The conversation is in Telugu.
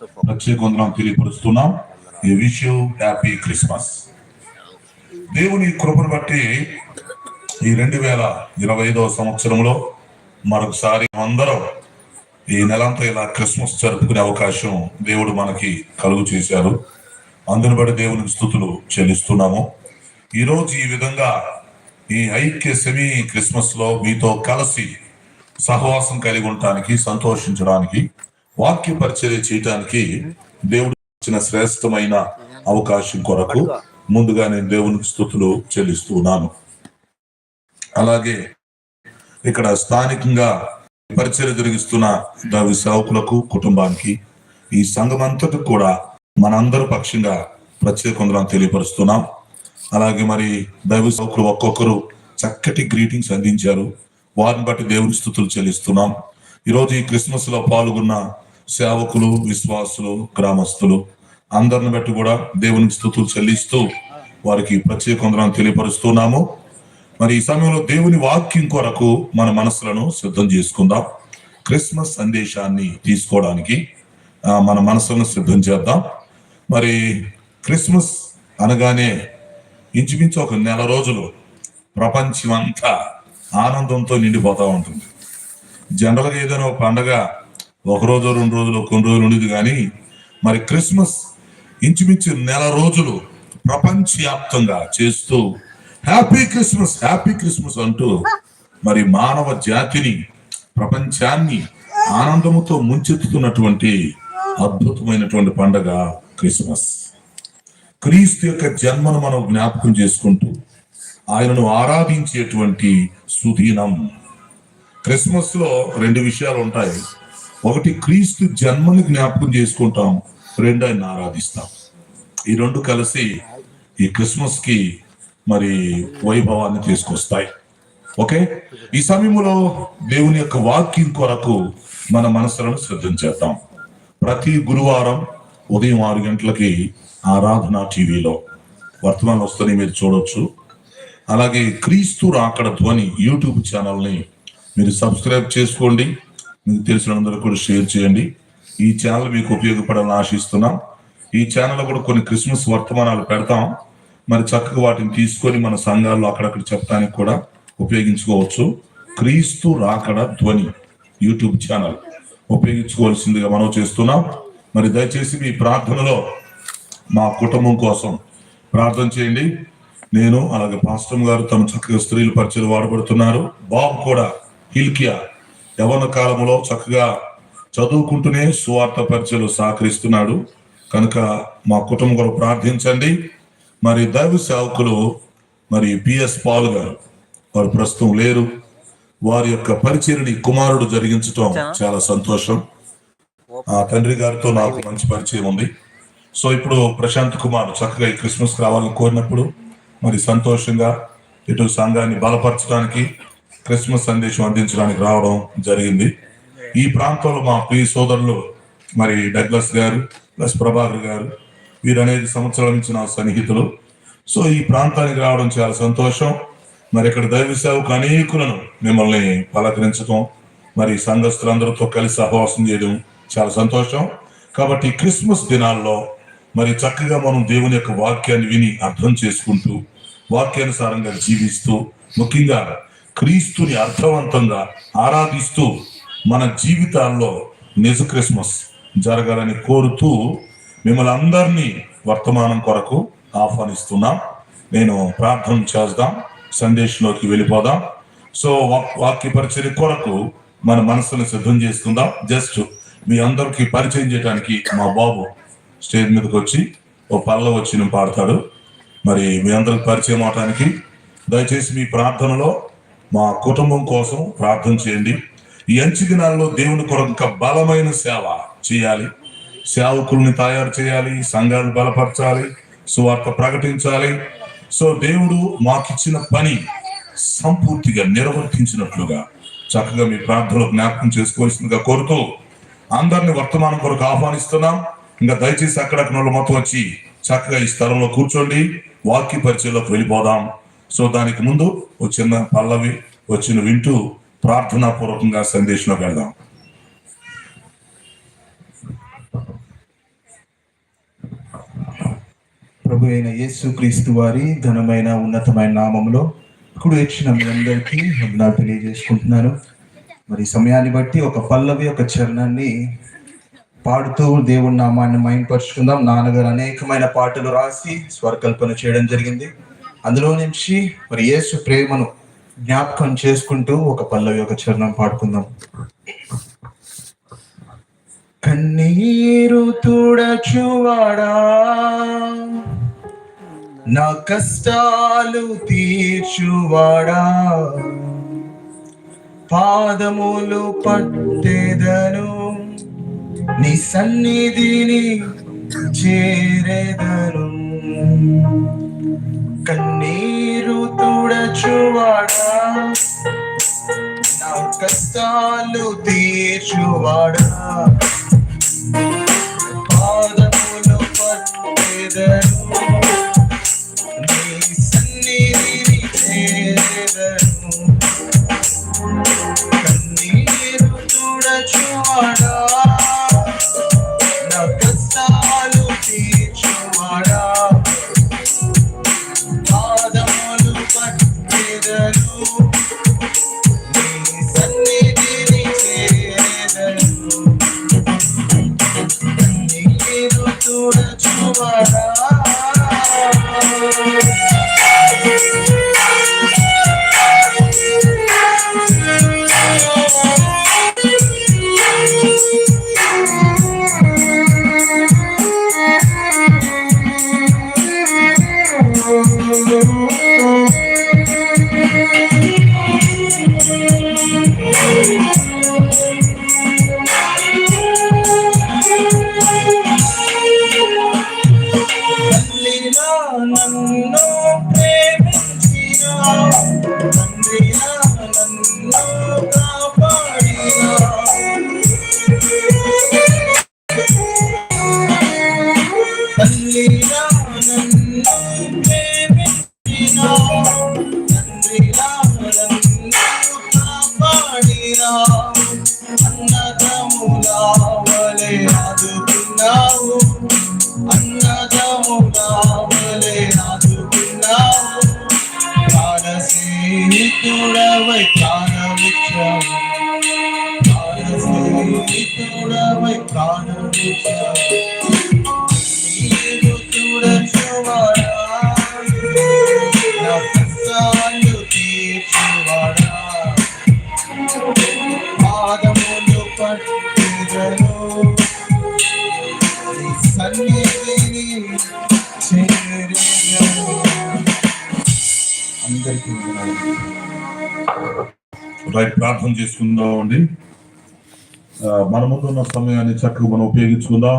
ప్రత్యేక తెలియపరుస్తున్నాం. ఈ విష్ యూ హ్యాపీ క్రిస్మస్ దేవుని కృపను బట్టి ఈ రెండు వేల ఇరవై ఐదవ సంవత్సరంలో మరొకసారి అందరం ఈ నెలంతా ఇలా క్రిస్మస్ జరుపుకునే అవకాశం దేవుడు మనకి కలుగు చేశారు. అందుని బట్టి దేవునికి స్థుతులు చెల్లిస్తున్నాము. ఈరోజు ఈ విధంగా ఈ ఐక్య సెమీ క్రిస్మస్లో మీతో కలిసి సహవాసం కలిగి ఉండటానికి సంతోషించడానికి వాక్య పరిచర్య చేయటానికి దేవుడు ఇచ్చిన శ్రేష్టమైన అవకాశం కొరకు ముందుగా నేను దేవునికి స్థుతులు చెల్లిస్తున్నాను అలాగే ఇక్కడ స్థానికంగా పరిచయం జరిగిస్తున్న దావి సేవకులకు కుటుంబానికి ఈ సంఘం అంతటి కూడా మనందరి పక్షంగా ప్రత్యేక వందనాలు తెలియపరుస్తున్నాం. అలాగే మరి దైవ సేవకులు ఒక్కొక్కరు చక్కటి గ్రీటింగ్స్ అందించారు. వారిని బట్టి దేవుని స్థుతులు చెల్లిస్తున్నాం. ఈరోజు ఈ క్రిస్మస్లో పాల్గొన్న సేవకులు విశ్వాసులు గ్రామస్తులు అందరిని బట్టి కూడా దేవునికి స్థుతులు చెల్లిస్తూ వారికి ప్రత్యేక వందనాలు తెలియపరుస్తున్నాము. మరి ఈ సమయంలో దేవుని వాక్యం కొరకు మన మనసులను సిద్ధం చేసుకుందాం. క్రిస్మస్ సందేశాన్ని తీసుకోవడానికి మన మనసులను సిద్ధం చేద్దాం. మరి క్రిస్మస్ అనగానే ఇంచుమించు ఒక నెల రోజులు ప్రపంచం అంతా ఆనందంతో నిండిపోతూ ఉంటుంది. జనరల్గా ఏదైనా పండగ ఒక రోజు రెండు రోజులు కొన్ని రోజులు ఉండేది కానీ మరి క్రిస్మస్ ఇంచుమించు నెల రోజులు ప్రపంచవ్యాప్తంగా చేస్తూ హ్యాపీ క్రిస్మస్ హ్యాపీ క్రిస్మస్ అంటూ మరి మానవ జాతిని ప్రపంచాన్ని ఆనందముతో ముంచెత్తుతున్నటువంటి అద్భుతమైనటువంటి పండగ క్రిస్మస్. క్రీస్తు యొక్క జన్మను మనం జ్ఞాపకం చేసుకుంటూ ఆయనను ఆరాధించేటువంటి సుదీనం. క్రిస్మస్లో రెండు విషయాలు ఉంటాయి. ఒకటి క్రీస్తు జన్మని జ్ఞాపకం చేసుకుంటాం. రెండు ఆయన ఆరాధిస్తాం. ఈ రెండు కలిసి ఈ క్రిస్మస్కి మరి వైభవాన్ని తీసుకొస్తాయి. ఓకే? ఈ సమయంలో దేవుని యొక్క వాక్యం కొరకు మన మనసులను సిద్ధం చేద్దాం. ప్రతి గురువారం ఉదయం ఆరు గంటలకి ఆరాధన టీవీలో. వర్తమానం వస్తుంది మీరు చూడొచ్చు. అలాగే క్రీస్తు రాకడ ధ్వని యూట్యూబ్ ఛానల్ని మీరు సబ్స్క్రైబ్ చేసుకోండి. మీకు తెలిసిన అందరూ కూడా షేర్ చేయండి. ఈ ఛానల్ మీకు ఉపయోగపడాలని ఆశిస్తున్నాం. ఈ ఛానల్లో కూడా కొన్ని క్రిస్మస్ వర్తమానాలు పెడతాం. మరి చక్కగా వాటిని తీసుకొని మన సంఘాల్లో అక్కడక్కడ చెప్పడానికి కూడా ఉపయోగించుకోవచ్చు. క్రీస్తు రాకడ ధ్వని యూట్యూబ్ ఛానల్ ఉపయోగించుకోవాల్సిందిగా మనం చేస్తున్నాం. మరి దయచేసి మీ ప్రార్థనలో మా కుటుంబం కోసం ప్రార్థన చేయండి. నేను అలాగే పాస్టమ్ గారు తమ చక్కగా స్త్రీలు పరిచయం వాడబడుతున్నారు. బాబు కూడా హిల్కియా యవన కాలంలో చక్కగా చదువుకుంటూనే సువార్త పరిచయలు సహకరిస్తున్నాడు. కనుక మా కుటుంబం ప్రార్థించండి. మరి దైవ సేవకులు మరి పిఎస్ పాల్ గారు వారు ప్రస్తుతం లేరు. వారి యొక్క పరిచయని కుమారుడు జరిగించటం చాలా సంతోషం. ఆ తండ్రి గారితో నాకు మంచి పరిచయం ఉంది. సో ఇప్పుడు ప్రశాంత్ కుమార్ చక్కగా ఈ క్రిస్మస్ రావాలని కోరినప్పుడు మరి సంతోషంగా ఇటు సంఘాన్ని బలపరచడానికి క్రిస్మస్ సందేశం అందించడానికి రావడం జరిగింది. ఈ ప్రాంతంలో మా ప్రియ సోదరులు మరి డగ్లస్ గారు ప్లస్ ప్రభాకర్ గారు వీరు అనేది సంవత్సరాల నుంచి నా సన్నిహితులు. సో ఈ ప్రాంతానికి రావడం చాలా సంతోషం. మరి ఇక్కడ దైవ సేవకు అనేకులను మిమ్మల్ని పలకరించడం మరి సంఘస్థులందరితో కలిసి సహవాసం చేయడం చాలా సంతోషం. కాబట్టి క్రిస్మస్ దినాల్లో మరి చక్కగా మనం దేవుని యొక్క వాక్యాన్ని విని అర్థం చేసుకుంటూ వాక్యానుసారంగా జీవిస్తూ ముఖ్యంగా క్రీస్తుని అర్థవంతంగా ఆరాధిస్తూ మన జీవితాల్లో నిజ క్రిస్మస్ జరగాలని కోరుతూ మిమ్మల్ని అందరినీ వర్తమానం కొరకు ఆహ్వానిస్తున్నాం. నేను ప్రార్థన చేద్దాం సందేశంలోకి వెళ్ళిపోదాం. సో వాక్య పరిచయం కొరకు మన మనసును సిద్ధం చేసుకుందాం జస్ట్ మీ అందరికీ పరిచయం చేయడానికి మా బాబు స్టేజ్ మీదకి వచ్చి ఓ పల్ల వచ్చి పాడతాడు. మరి మీ అందరికి పరిచయం అవటానికి దయచేసి మీ ప్రార్థనలో మా కుటుంబం కోసం ప్రార్థన చేయండి. ఈ అంచు దినాల్లో దేవుని కొరకు బలమైన సేవ చేయాలి. సేవకుల్ని తయారు చేయాలి. సంఘాలు బలపరచాలి. సువార్త ప్రకటించాలి. సో దేవుడు మాకిచ్చిన పని సంపూర్తిగా నిర్వర్తించినట్లుగా చక్కగా మీ ప్రార్థనలో జ్ఞాపకం చేసుకోవాల్సిందిగా కోరుతూ అందరిని వర్తమానం కొరకు ఆహ్వానిస్తున్నాం. ఇంకా దయచేసి అక్కడక్కడ మొత్తం వచ్చి చక్కగా ఈ స్థలంలో కూర్చోండి. వాక్య పరిచయంలోకి వెళ్ళిపోదాం. సో దానికి ముందు ఒక చిన్న పల్లవి వచ్చిన వింటూ ప్రార్థనాపూర్వకంగా సందేశంలో వెళ్దాం. ప్రభు అయిన యేసు క్రీస్తు వారి ఘనమైన ఉన్నతమైన నామంలో ఇప్పుడు ఇచ్చిన మీ అందరికీ వందనాలు తెలియజేసుకుంటున్నాను. మరి సమయాన్ని బట్టి ఒక పల్లవి ఒక చరణాన్ని పాడుతూ దేవుడి నామాన్ని మైండ్ పరుచుకుందాం. నాన్నగారు అనేకమైన పాటలు రాసి స్వరకల్పన చేయడం జరిగింది. అందులో నుంచి మరి యేసు ప్రేమను జ్ఞాపకం చేసుకుంటూ ఒక పల్లవి ఒక చరణం పాడుకుందాం. కన్నీరు తుడచువాడా? నా కష్టాలు తీర్చువాడా? పాదములు పట్టేదను నీ సన్నిధిని చేరేదను. కన్నీరు తుడచువాడా? నా కష్టాలు తీర్చువాడా? పాదములు పట్టెదను నీ సన్నిధిని చేరను. కన్నీరు తుడచువాడా తల్లిలా నన్ను ప్రేమించిన తండ్రిలా నన్ను కాపాడిన అన్నదములా వలె ఆదుకున్నావు అన్నదమునావలే ఆదుకున్నావు ప్రాణ స్నేహితుడవై ప్రాణమిచ్చావు సన్నిధిని అందరికీ రైట్ ప్రార్థన చేసుకుందాం అండి ఆ, మన ముందున్న సమయాన్ని చక్కగా మనం ఉపయోగించుకుందాం.